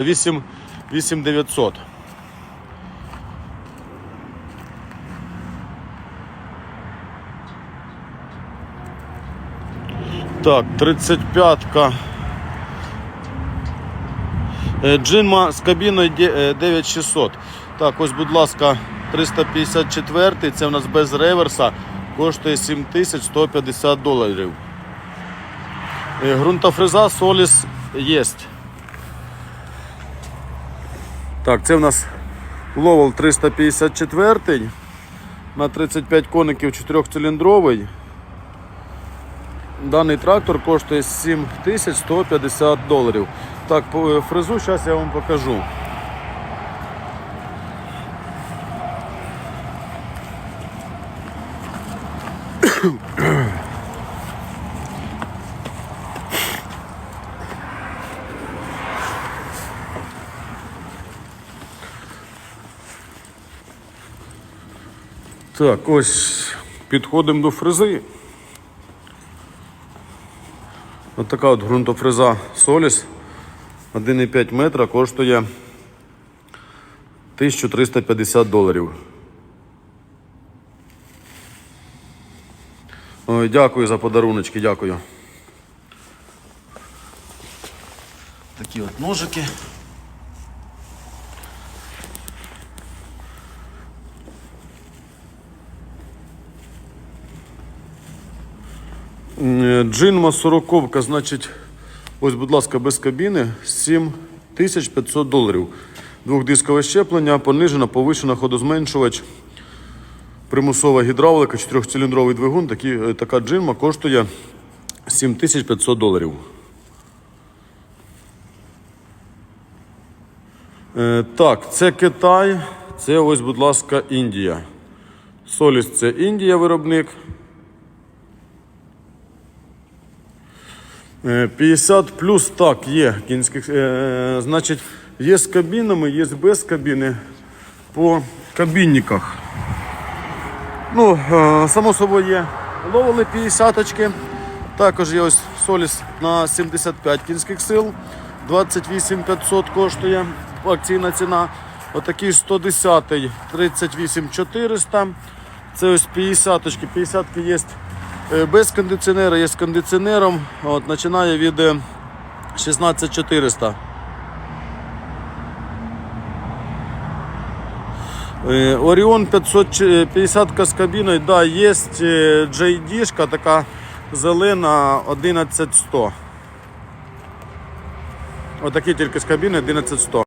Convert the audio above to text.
8 8900. Так, 35-ка. Е, Джинма з кабіною е, 9600. Так, ось, будь ласка, 354 це в нас без реверса, коштує 7150 доларів. Е, Ґрунтофреза Solis є. Так, це в нас Ловел 354 на 35 коників 4-циліндровий. Даний трактор коштує 7150 доларів. Так, е, фрезу зараз я вам покажу. Так, ось підходимо до фрези. Ось така от ґрунтофреза Solis 1,5 метра коштує 1350 доларів. Ой, дякую за подаруночки, дякую. Такі от ножики. Джинма 40, значить, ось, будь ласка, без кабіни 7500 доларів. Двохдискове щеплення, понижена, повишена, ходозменшувач, примусова гідравлика, 4-циліндровий двигун. Такі, е, така джинма коштує 7500 доларів. Е, Так, це Китай, це ось, будь ласка, Індія. Соліс це Індія виробник. 50 плюс так є кінських. Е, значить, є з кабінами, є без кабіни по кабінниках. Ну, е, само собою є ловили 50 очки. Також є ось Соліс на 75 кінських сил. 28 500 коштує акційна ціна. Отакий 110 38 400. Це ось 50 очки. 50 є е, без кондиціонера, є з кондиціонером. От, починає від е, 16 400. Е, Оріон 550 з кабіною, да, є JD-шка така зелена 11100. Отакі тільки з кабіни 11100.